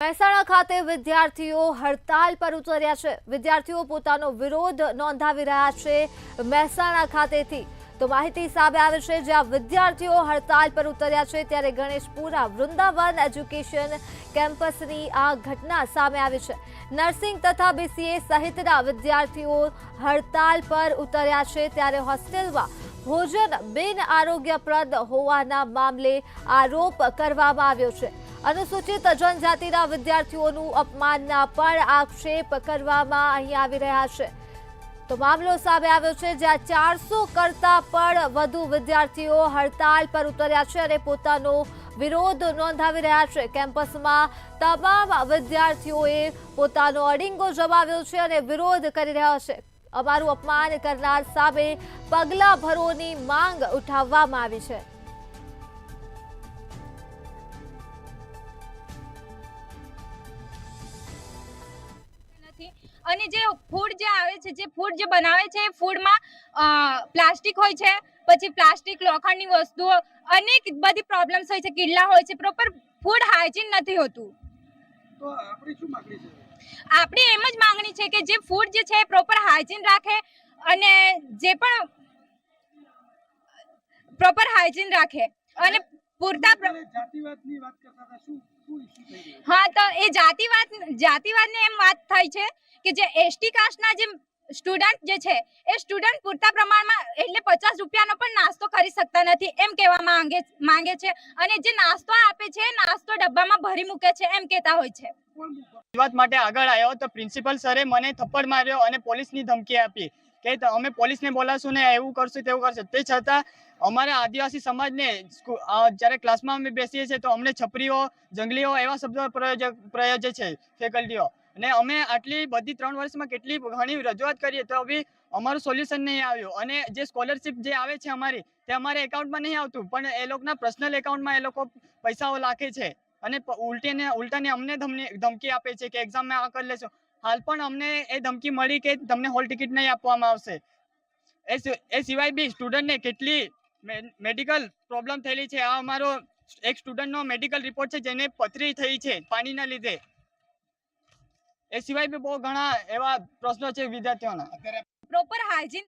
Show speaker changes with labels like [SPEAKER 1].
[SPEAKER 1] મહેસાણા ખાતે વિદ્યાર્થીઓ હડતાલ પર ઉતર્યા છે. વિદ્યાર્થીઓ પોતાનો વિરોધ નોંધાવી રહ્યા છે મહેસાણા ખાતેથી. તો માહિતી સામે આવે છે, જ્યાં વિદ્યાર્થીઓ હડતાલ પર ઉતર્યા છે, ત્યારે ગણેશપુરા વૃંદાવન એજ્યુકેશન કેમ્પસની આ ઘટના સામે આવી છે. નર્સિંગ તથા બીસીએ સહિતના વિદ્યાર્થીઓ હડતાલ પર ઉતર્યા છે, ત્યારે હોસ્ટેલમાં ભોજન બિન આરોગ્યપ્રદ હોવાના મામલે આરોપ કરવામાં આવ્યો છે. અનુસૂચિત જનજાતિના વિદ્યાર્થીઓનું અપમાનના પણ આક્ષેપ કરવામાં અહીં આવી રહ્યા છે. તો મામલો સામે આવ્યો છે, જ્યાં ચારસો કરતા પણ વધુ વિદ્યાર્થીઓ હડતાલ પર ઉતર્યા છે અને પોતાનો વિરોધ નોંધાવી રહ્યા છે. કેમ્પસમાં તમામ વિદ્યાર્થીઓએ પોતાનો અડિંગો જમાવ્યો છે અને વિરોધ કરી રહ્યા છે. અમારું અપમાન કરનાર સામે પગલા ભરોની માંગ ઉઠાવવામાં આવી છે.
[SPEAKER 2] અને જે ફૂડ જે આવે છે જે ફૂડ જે બનાવે છે એ ફૂડમાં પ્લાસ્ટિક હોય છે પછી પ્લાસ્ટિક લોખંડની વસ્તુઓ અનેક બધી પ્રોબ્લેમ્સ હોય છે કિલ્લા હોય છે પ્રોપર ફૂડ હાઇજીન નથી હોતું.
[SPEAKER 3] તો આપણી શું માંગણી છે?
[SPEAKER 2] આપણી એમ જ માંગણી છે કે જે ફૂડ જે છે પ્રોપર હાઇજીન રાખે અને જે પણ પ્રોપર હાઇજીન રાખે. અને પૂરતા
[SPEAKER 3] જાતિવાદની વાત કરતા હતા. શું શું issue થઈ રહ્યો
[SPEAKER 2] હા તો એ જાતિવાદ જાતિવાદની એમ વાત થાય છે કે જે એસટી કાસ્ટના જે સ્ટુડન્ટ જે છે એ સ્ટુડન્ટ પૂરતા પ્રમાણમાં એટલે પચાસ રૂપિયાનો પણ નાસ્તો કરી શકતા નથી એમ કહેવા માંગે માંગે છે. અને જે નાસ્તો આપે છે એ નાસ્તો ડબ્બામાં ભરી મૂકે છે એમ કહેતા હોય છે.
[SPEAKER 4] વાત માટે આગળ આવ્યો તો પ્રિન્સિપલ સરે મને થપ્પડ માર્યો અને પોલીસની ધમકી આપી. કે અમે પોલીસને બોલાવશું ને એવું કરશું તેવું કરશું. તે છતાં અમારા આદિવાસી સમાજને જ્યારે ક્લાસમાં અમે બેસીએ છીએ તો અમને છપરીઓ, જંગલીઓ એવા શબ્દો પ્રયોજે છે ફેકલ્ટીઓ. અને અમે આટલી બધી ત્રણ વર્ષમાં કેટલી ઘણી રજૂઆત કરીએ તો બી અમારું સોલ્યુશન નહીં આવ્યું. અને જે સ્કોલરશિપ જે આવે છે અમારી, તે અમારે એકાઉન્ટમાં નહીં આવતું. પણ એ લોકોના પર્સનલ એકાઉન્ટમાં એ લોકો પૈસાઓ લાખે છે. અને ઉલટીને ઉલટાને અમને ધમકી આપે છે કે એક્ઝામમાં આ કરી લેશો. હાલ પણ અમને એ ધમકી મળી કે તમને હોલ ટિકિટ નહીં આપવામાં આવશે. એ સિવાય બી સ્ટુડન્ટને કેટલી મેડિકલ પ્રોબ્લેમ થયેલી છે. આ અમારો એક સ્ટુડન્ટનો મેડિકલ રિપોર્ટ છે જેને પથરી થઈ છે પાણીના લીધે. એ સિવાય બી બહુ ઘણા એવા પ્રશ્નો છે વિદ્યાર્થીઓના.
[SPEAKER 2] Proper hygiene